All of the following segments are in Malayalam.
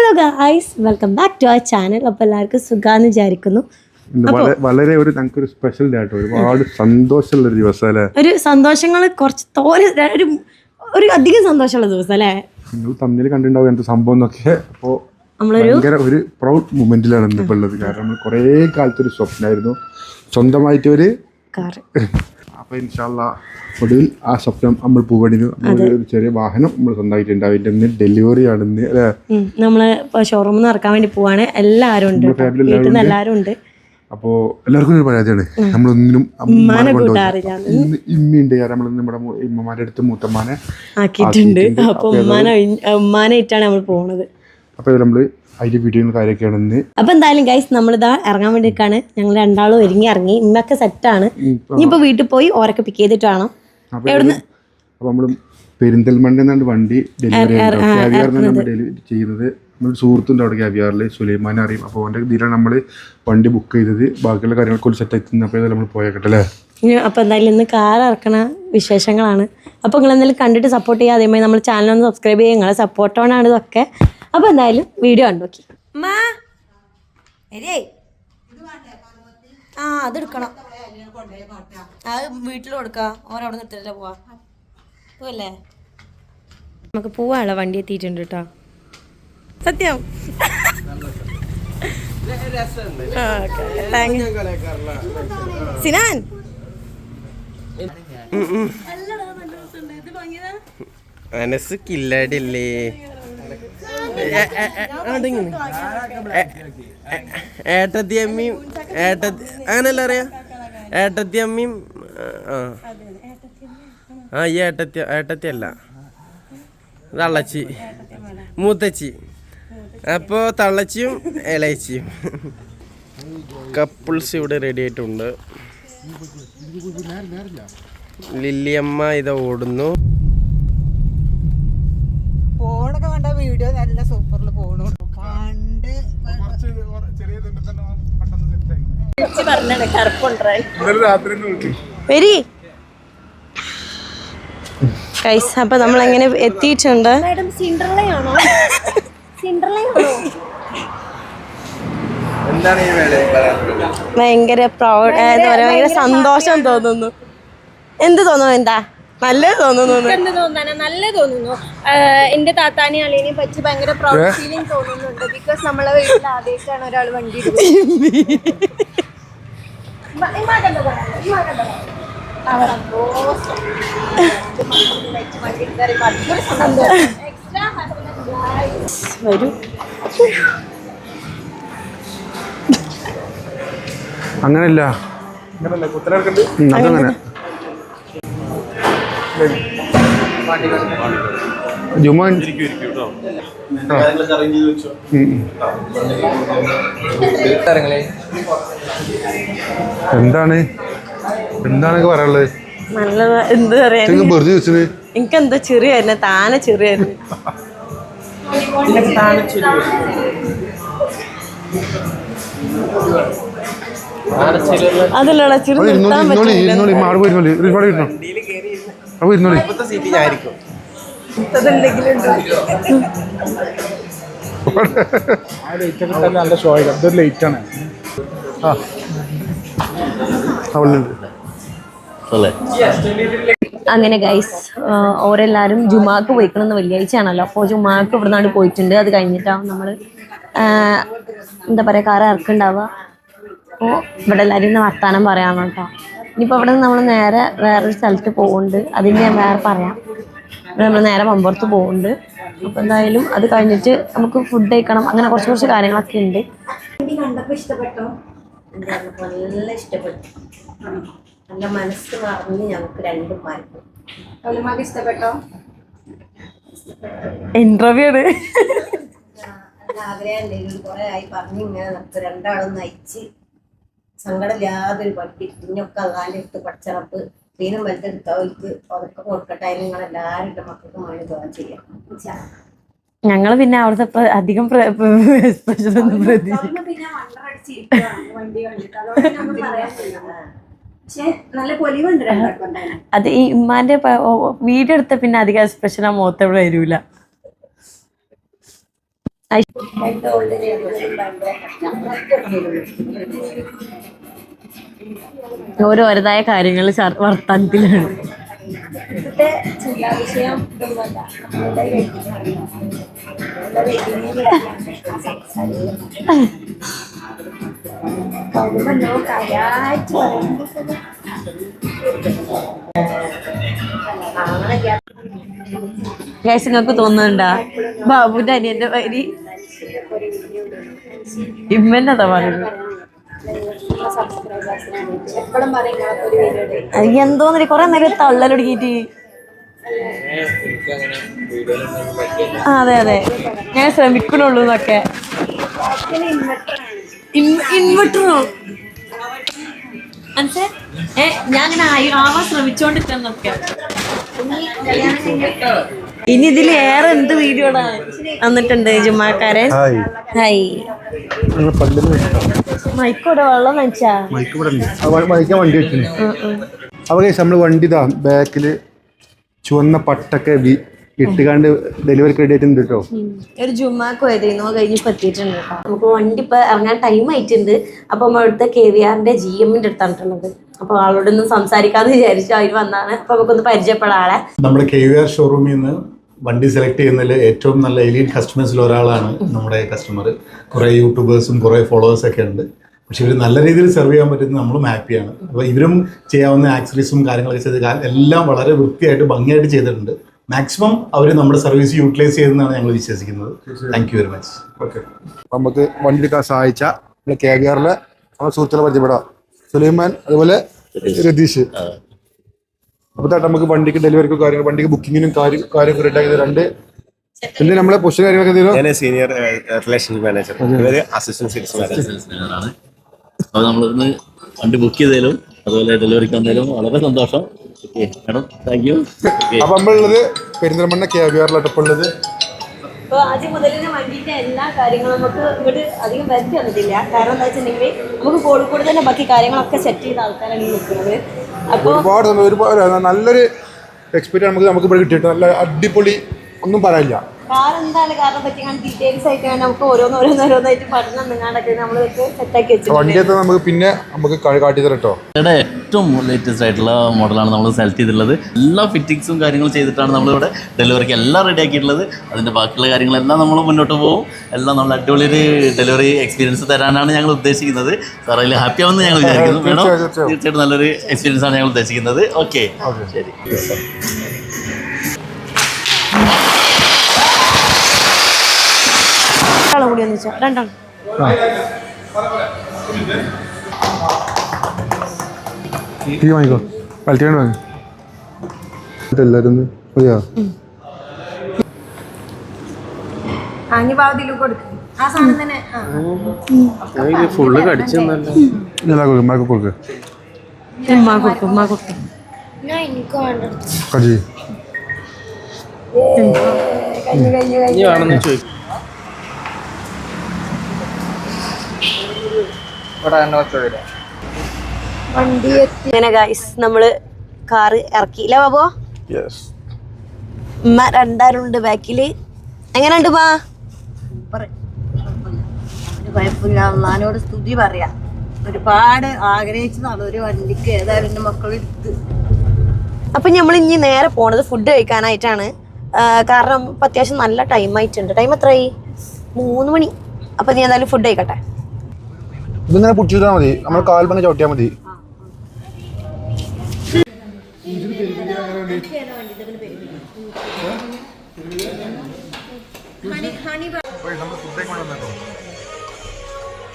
Hello guys welcome back to our channel അപ്പോൾ എല്ലാവർക്കും സുഖാന്ന് വിചാരിക്കുന്നു. വളരെ ഒരു ഞങ്ങൾക്കൊരു സ്പെഷ്യൽ ഡേ ആയിട്ട് ഒരുപാട് സന്തോഷമുള്ള ഒരു ദിവസം അല്ലേ? ഒരു സന്തോഷങ്ങൾ കുറച്ച് തോനെ ഒരു ഒരു അധികം സന്തോഷമുള്ള ദിവസം അല്ലേ? നിങ്ങൾ തമ്മിൽ കണ്ടിട്ടുണ്ടാവും എന്ത് സംഭവം എന്നൊക്കെ. അപ്പോൾ ഭയങ്കര ഒരു പ്രൗഡ് മൂമെന്റിലാണ് ഇന്നിപ്പോൾ ഉള്ളത്. കാരണം നമ്മൾ കുറേ കാലത്തൊരു സ്വപ്നമായിരുന്നു. സ്വന്തമായിട്ട് ഒരു കാറ്. അപ്പോൾ ഇൻഷാല്ല ഒടുവിൽ ആ സ്വപ്നം നമ്മൾ പൂവണിന് ഒരു ചെറിയ വാഹനം നമ്മൾ സ്വന്തമായിട്ടുണ്ട്. അതിന്റെ ഇന്ന് ഡെലിവറി ആണ് ഇന്ന് അല്ലേ? നമ്മൾ ഷോറൂമിൽ നിന്ന് ഇറക്കാൻ വേണ്ടി പോവാണ്. എല്ലാവരും ഉണ്ട്. വീട്ടിൽ എല്ലാവരും ഉണ്ട്. അപ്പോൾ എല്ലാവർക്കും ഒരു പരാതിയാണ്. നമ്മളൊന്നിനും ഇമ്മയുണ്ട് കാരണം നമ്മൾ നമ്മുടെ ഇമ്മമാരുടെ അടുത്ത് മൂത്തമ്മാനെ ആക്കിയിട്ടുണ്ട്. അപ്പോൾ ഉമ്മാനായിട്ടാണ് നമ്മൾ പോണത്. അപ്പോൾ നമ്മൾ അതിന്റെ വീഡിയോയും കാര്യമൊക്കെയാണ് അപ്പൊ എന്തായാലും ഗൈസ് നമ്മളിതാ ഇറങ്ങാൻ വേണ്ടിയിട്ടാണ്. ഞങ്ങൾ രണ്ടാളും ഒരുങ്ങി ഇറങ്ങി. ഇമ്മൊക്കെ സെറ്റാണ് ഇനിയിപ്പോ വീട്ടിൽ പോയി ഓരൊക്കെ പിക്ക് ചെയ്തിട്ടാണ് അപ്പോൾ നമ്മൾ പെരിന്തൽമണ്ണ എന്നാണ് വണ്ടി ഡെലിവറി ഡെലിവറി ചെയ്യുന്നത്. നമ്മൾ സുഹൃത്തുണ്ട് അവിടെ ക്യാവിയാറിൽ സുലൈമാൻ അറിയും. അപ്പോൾ അവന്റെ ഇതിലാണ് നമ്മൾ വണ്ടി ബുക്ക് ചെയ്തത്. ബാക്കിയുള്ള കാര്യങ്ങളൊക്കെ ഒരു സെറ്റ് എത്തുന്നത് അപ്പോൾ നമ്മൾ പോയേക്കട്ടല്ലേ അപ്പോൾ എന്തായാലും ഇന്ന് കാർ ഇറക്കണ വിശേഷങ്ങളാണ്. അപ്പോൾ നിങ്ങൾ എന്തെങ്കിലും കണ്ടിട്ട് സപ്പോർട്ട് ചെയ്യുക അതേമാതിരി നമ്മൾ ചാനൽ ഒന്ന് സബ്സ്ക്രൈബ് ചെയ്യുക. നിങ്ങളെ സപ്പോർട്ടോണാണ് ഇതൊക്കെ. അപ്പോൾ എന്തായാലും വീഡിയോ കണ്ടു നോക്കി. ആ അതെടുക്കണം അത് വീട്ടിൽ കൊടുക്കാം. ഓരവിടെ നിർത്തില്ല പോവാ. പോവല്ലേ? നമുക്ക് പോവാനുള്ള വണ്ടി എത്തിയിട്ടുണ്ട് കേട്ടോ സത്യം. സിനാൻ. അനസ് കില്ലാടില്ലേ? ഏട്ടത്തിയമ്മയും ഏട്ടത്തി അങ്ങനല്ല അറിയാ? ഏട്ടത്തിയമ്മയും ആ. ആ ഈ ഏട്ടത്തി ഏട്ടത്തി അല്ല തള്ളച്ചി. മൂത്തച്ചി. അപ്പോ തള്ളച്ചിയും ഇളയച്ചിയും. കപ്പിൾസ് ഇവിടെ റെഡി ആയിട്ടുണ്ട്. ലില്ലിയമ്മ ഇത് ഓടുന്നു ഫോണൊക്കെ വേണ്ട വീഡിയോ നല്ല സൂപ്പറിൽ പോണു. പണ്ട് വരി. കൈസ് അപ്പൊ നമ്മൾ എങ്ങനെ എത്തിയിട്ടുണ്ട് എന്താണ് ഈ വേല ഭയങ്കര പ്രൗഡ് എന്താ പറയാ ഭയങ്കര സന്തോഷം തോന്നുന്നു. എന്ത് തോന്നുന്നു എന്താ? നല്ലത് തോന്നുന്നു എന്ത് തോന്നാനാ? നല്ല തോന്നുന്നു. എന്റെ താത്താനെ അളിയനെ പറ്റി ഭയങ്കര പ്രൗഡ് ഫീലിംഗ് തോന്നുന്നുണ്ട്. ബിക്കോസ് നമ്മളെ വീട്ടിൽ ആദ്യമായിട്ടാണ് ഒരാൾ വണ്ടി ഇടുന്നത് ഇമ്മ- ഇമ്മ എന്താണ്? എന്താണൊക്കെ പറയാനുള്ളത്? നല്ല എന്ത് പറയാ ചെങ്ങ വെറുതെ വെച്ചത് എനിക്ക് എന്താ ചെറിയായിരുന്നു താനെ ചെറിയായിരുന്നു അതല്ലടാ ഇരുന്നോളി നിർത്താൻ പറ്റില്ല അപ്പോൾ ഇരുന്നോളി. നല്ല ഷോ ആയിരുന്നു ഇതൊരു ലേറ്റ് ആണ് ആ അവളുണ്ട് അങ്ങനെ ഗൈസ് ഓരെല്ലാരും ജുമാക്ക് പോയിക്കണമെന്ന് വെള്ളിയാഴ്ച ആണല്ലോ അപ്പോൾ ജുമാക്ക് ഇവിടെ നിന്നാണ് പോയിട്ടുണ്ട്. അത് കഴിഞ്ഞിട്ടാവും നമ്മൾ എന്താ പറയുക കാറ് ഇറക്കുണ്ടാവുക അപ്പോൾ ഇവിടെ എല്ലാവരും വർത്താനം പറയാൻ കേട്ടോ ഇനിയിപ്പോൾ അവിടെ നിന്ന് നമ്മൾ നേരെ വേറൊരു സ്ഥലത്ത് പോകുന്നുണ്ട് അതിന് ഞാൻ വേറെ പറയാം. നമ്മൾ നേരെ മമ്പുറത്ത് പോകുന്നുണ്ട് അപ്പോൾ എന്തായാലും അത് കഴിഞ്ഞിട്ട് നമുക്ക് ഫുഡ് കഴിക്കണം. അങ്ങനെ കുറച്ച് കുറച്ച് കാര്യങ്ങളൊക്കെ ഉണ്ട്. കണ്ടപ്പോൾ ഇഷ്ടപ്പെട്ടോ? നല്ല ഇഷ്ടപ്പെട്ടു. നല്ല മനസ്സ് നിറഞ്ഞ് ഞങ്ങൾക്ക് രണ്ടും മാറി ഒലിമാക്ക് ഇഷ്ടപ്പെട്ടോ? ഇന്റർവ്യൂ ആണ്. ആഗ്രഹം കുറെ ആയി. പറഞ്ഞു ഇങ്ങനെ നമുക്ക് രണ്ടാളും നയിച്ച് സങ്കടമില്ലാതൊരു പട്ടി പിന്നൊക്കെ അതാന്റെ അടുത്ത് പിന്നും തീനും വലുതെടുത്തവർക്ക് അതൊക്കെ കൊടുക്കട്ടെ. നിങ്ങളെല്ലാവരും നിങ്ങൾ എല്ലാവരുടെ മക്കൾക്ക് വേണ്ടി ദോഷം ചെയ്യാം. ഞങ്ങൾ പിന്നെ അവിടുത്തെ അധികം അത് ഈ ഉമ്മാന്റെ വീടെടുത്ത വീഡിയോ എടുത്ത പിന്നെ അധികം എക്സ്പ്രഷൻ ആ മുഖത്ത് ഇവിടെ വരൂല. ഓരോരുതായ കാര്യങ്ങൾ വർത്തനത്തിലാണ് ഇവിടുത്തെ ചിന്താ വിഷയം ഇതൊന്നുമല്ല നമ്മളുടെ കാര്യമായിട്ട് പറയുന്നത് ഗൈസ് നിങ്ങൾക്ക് തോന്നുന്നുണ്ടാ? ബാബുന്റെ അനിയന്റെ പേര് ഇമ്മന്നതാ പറയുന്നത്. എന്തോന്നില്ല കൊറേ നേരം തള്ളലൊടുക്കിട്ട് അതെ അതെ. ഞാൻ ശ്രമിക്കണുള്ളൂ എന്നൊക്കെ. ഇൻവെർട്ടറോ? മനസ്സേ ഏ ഞാൻ അങ്ങനെ ആയി- ആവാൻ ശ്രമിച്ചോണ്ടിരിക്കുന്നൊക്കെ ഇനി ഇതിൽ ഏറെ എന്ത് വീഡിയോ വന്നിട്ടുണ്ട് ജുമാക്കാരൻ ഹായ്. മൈക്കോടെ വെള്ളം നനച്ചാ? മൈക്കാൻ വണ്ടി വെച്ചിട്ടുണ്ട് അപ്പോൾ നമ്മൾ വണ്ടി ഇതാ ബാക്കിൽ ചുവന്ന പട്ടൊക്കെ ഇട്ടുകാണ്ട് ഡെലിവറി ക്രെഡിറ്റ് ഉണ്ട് കേട്ടോ. ഒരു ജുമാക്ക് കഴിഞ്ഞിപ്പോ എത്തിയിട്ടുണ്ട് കേട്ടോ. നമുക്ക് വണ്ടി ഇപ്പൊ ഇറങ്ങാൻ ടൈം ആയിട്ടുണ്ട്. അപ്പൊ നമ്മൾ അടുത്ത കെ വി ആറിന്റെ ജി എമ്മിന്റെ അടുത്താണുള്ളത് അപ്പൊ ആളോടൊന്നും സംസാരിക്കാന്ന് വിചാരിച്ചു അവർ വന്നാണ്. അപ്പൊ നമുക്കൊന്ന് പരിചയപ്പെടാം ആളെ. നമ്മുടെ കെ വി ആർ ഷോറൂമിൽ നിന്ന് വണ്ടി സെലക്ട് ചെയ്യുന്നതിൽ ഏറ്റവും നല്ല എലീറ്റ് കസ്റ്റമേഴ്സിൽ ഒരാളാണ് നമ്മുടെ കസ്റ്റമർ കുറേ യൂട്യൂബേഴ്സും കുറേ ഫോളോവേഴ്സ് ഒക്കെ ഉണ്ട്. പക്ഷെ ഇവർ നല്ല രീതിയിൽ സെർവ് ചെയ്യാൻ പറ്റുന്നത് നമ്മളും ഹാപ്പിയാണ് അപ്പോൾ ഇവരും ചെയ്യാവുന്ന ആക്സറീസും കാര്യങ്ങളൊക്കെ ചെയ്ത് എല്ലാം വളരെ വൃത്തിയായിട്ട് ഭംഗിയായിട്ട് ചെയ്തിട്ടുണ്ട്. മാക്സിമം അവർ നമ്മുടെ സർവീസ് യൂട്ടിലൈസ് ചെയ്തെന്നാണ് ഞങ്ങൾ വിശ്വസിക്കുന്നത്. Thank you very much okay നമുക്ക് വണ്ടി എടുക്കാൻ സഹായിച്ച കെ വി ആറിലെ നമ്മുടെ സുഹൃത്തുക്കളെ പരിചയപ്പെടാം. സുലൈമാൻ അതുപോലെ രതീഷ്. അപ്പൊ തൊട്ട് നമുക്ക് വണ്ടിക്ക് ഡെലിവറിക്കും കാര്യങ്ങൾ വണ്ടിക്ക് ബുക്കിങ്ങിനും കാര്യം കാര്യങ്ങൾ റെഡിയാക്കിയത് രണ്ട്. പിന്നെ നമ്മളെ പൊസിഷൻ കാര്യങ്ങളൊക്കെ സീനിയർ റിലേഷൻ മാനേജർ ഇവർ അസിസ്റ്റന്റ് സെയിൽസ് മാനേജർ ആണ്. അപ്പോൾ നമ്മളിന്ന് വണ്ടി ബുക്ക് ചെയ്തതിലും അതുപോലെ ഡെലിവറിക്ക് വന്നതിലും വളരെ സന്തോഷം. ഓക്കെ മാഡം താങ്ക് യു അപ്പൊ നമ്മളുള്ളത് പെരിന്തൽമണ്ണ കെ വി ആറിലാണ് ഉള്ളത്. അപ്പൊ ആദ്യം മുതൽ തന്നെ വണ്ടിന്റെ എല്ലാ കാര്യങ്ങളും നമുക്ക് ഇവിടെ അധികം വരുത്തി വന്നിട്ടില്ല കാരണം എന്താ വെച്ചിട്ടുണ്ടെങ്കിൽ നമുക്ക് കോഴിക്കോട് തന്നെ ബാക്കി കാര്യങ്ങളൊക്കെ സെറ്റ് ചെയ്ത ആൾക്കാരാണ് നിൽക്കുന്നത്. അപ്പോൾ ഒരുപാട് ഒരുപാട് നല്ലൊരു എക്സ്പീരിയൻസ് നമുക്ക് നമുക്ക് ഇവിടെ കിട്ടിയിട്ട് നല്ല അടിപൊളി ഒന്നും പറയാനില്ല കാർ എന്താണ് കാരണം പറ്റി ഡീറ്റെയിൽസ് ആയിട്ട് വേണം നമുക്ക് ഓരോന്ന് പഠനം നിങ്ങാണ്ടൊക്കെ നമ്മൾ സെറ്റാക്കി വെച്ചിട്ടുണ്ട്. വണ്ടിയത്തെ നമുക്ക് പിന്നെ നമുക്ക് കാട്ടി തരട്ടോ ഇവിടെ ഏറ്റവും ലേറ്റസ്റ്റ് ആയിട്ടുള്ള മോഡലാണ് നമ്മൾ സെലക്ട് ചെയ്തിട്ടുള്ളത്. എല്ലാ ഫിറ്റിങ്സും കാര്യങ്ങളും ചെയ്തിട്ടാണ് നമ്മളിവിടെ ഡെലിവറിക്ക് എല്ലാം റെഡി ആക്കിയിട്ടുള്ളത്. അതിന്റെ ബാക്കിയുള്ള കാര്യങ്ങളെല്ലാം നമ്മൾ മുന്നോട്ട് പോകും. എല്ലാം നമ്മൾ അടിപൊളി ഒരു ഡെലിവറി എക്സ്പീരിയൻസ് തരാനാണ് ഞങ്ങൾ ഉദ്ദേശിക്കുന്നത്. സാർ അതിൽ ഹാപ്പി ആവുമെന്ന് ഞങ്ങൾ വിചാരിക്കുന്നു. തീർച്ചയായും. തീർച്ചയായിട്ടും നല്ലൊരു എക്സ്പീരിയൻസ് ആണ് ഞങ്ങൾ ഉദ്ദേശിക്കുന്നത്. ഓക്കെ. ശരി. രണ്ടാളും കൂടി ഒന്ന് വെച്ചാൽ രണ്ടാളും ടീ വാങ്ങിക്കോ. വാങ്ങി. എല്ലാവരും മതിയോ ബാബിലു കൊടുക്കും. ഫുള്ള് മാർക്ക് വേണമെന്ന് ചോദിക്കും. വണ്ടി എത്തി. ഇങ്ങനെ ഗൈസ് നമ്മൾ കാറ് ഇറക്കി ഇല്ല ബാബോ? യെസ് ഉമ്മ രണ്ടാരുണ്ട് ബാക്കിൽ എങ്ങനെയുണ്ട് മാ കുഴപ്പമില്ല. അള്ളഹാനോട് സ്തുതി പറയാ. ഒരുപാട് ആഗ്രഹിച്ചതാണ് ഒരു വണ്ടിക്ക് ഏതായാലും എന്റെ മക്കളെടുത്ത് അപ്പൊ നമ്മൾ ഇനി നേരെ പോണത് ഫുഡ് കഴിക്കാനായിട്ടാണ്. കാരണം ഇപ്പൊ അത്യാവശ്യം നല്ല ടൈം ആയിട്ടുണ്ട്. ടൈം എത്രയായി മൂന്ന് മണി. അപ്പൊ നീ എന്തായാലും ഫുഡ് കഴിക്കട്ടെ. ഇതിങ്ങനെ പിടിച്ചിട്ടാൽ മതി. നമ്മൾ കാൽബന്ന് ചവിട്ടിയാൽ മതി.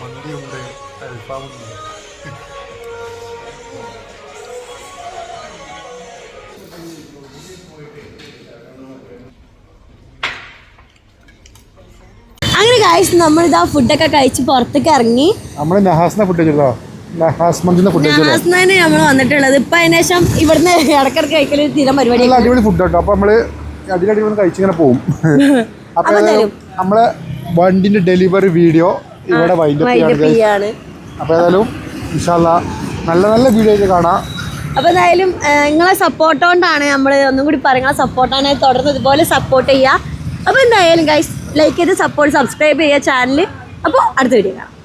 മന്തിയുണ്ട് അൽഫാമുണ്ട്. നമ്മൾ ഇതാ ഫുഡൊക്കെ കഴിച്ച് പുറത്തേക്ക് ഇറങ്ങി. നമ്മൾ നഹാസിനെ ഫുഡ് കഴിച്ചോ നഹാസ് മന്തിന്റെ ഫുഡ് വെച്ചല്ലോ നാസ്നാണ് നമ്മൾ വന്നിട്ടുള്ളത്. ഇപ്പൊ അതിന് ശേഷം ഇവിടുന്ന് ഇടക്കിടക്ക് കഴിക്കൽ തീരം പരിപാടി നല്ല അടിപൊളി ഫുഡ് കേട്ടോ. അപ്പൊ നമ്മൾ അടിപൊളി വന്ന് കഴിച്ചിങ്ങനെ ഇങ്ങനെ അപ്പൊ അപ്പോൾ നമ്മൾ നമ്മളെ വണ്ടിന്റെ ഡെലിവറി വീഡിയോ ഇവിടെ വൈൻഡപ്പ് ചെയ്യാണ് guys. അപ്പോൾ അപ്പൊ ഏതായാലും ഇൻഷാല്ല നല്ല നല്ല വീഡിയോ കാണാം. അപ്പൊ എന്തായാലും നിങ്ങളെ സപ്പോർട്ട് കൊണ്ടാണ് നമ്മൾ ഒന്നും കൂടി പറയാം സപ്പോർട്ടാണ് തുടർന്ന് ഇതുപോലെ സപ്പോർട്ട് ചെയ്യുക അപ്പൊ എന്തായാലും ഗൈസ് ലൈക്ക് ചെയ്ത് സപ്പോർട്ട് സബ്സ്ക്രൈബ് ചെയ്യുക ചാനൽ അപ്പോൾ അടുത്ത വീഡിയോ കാണാം.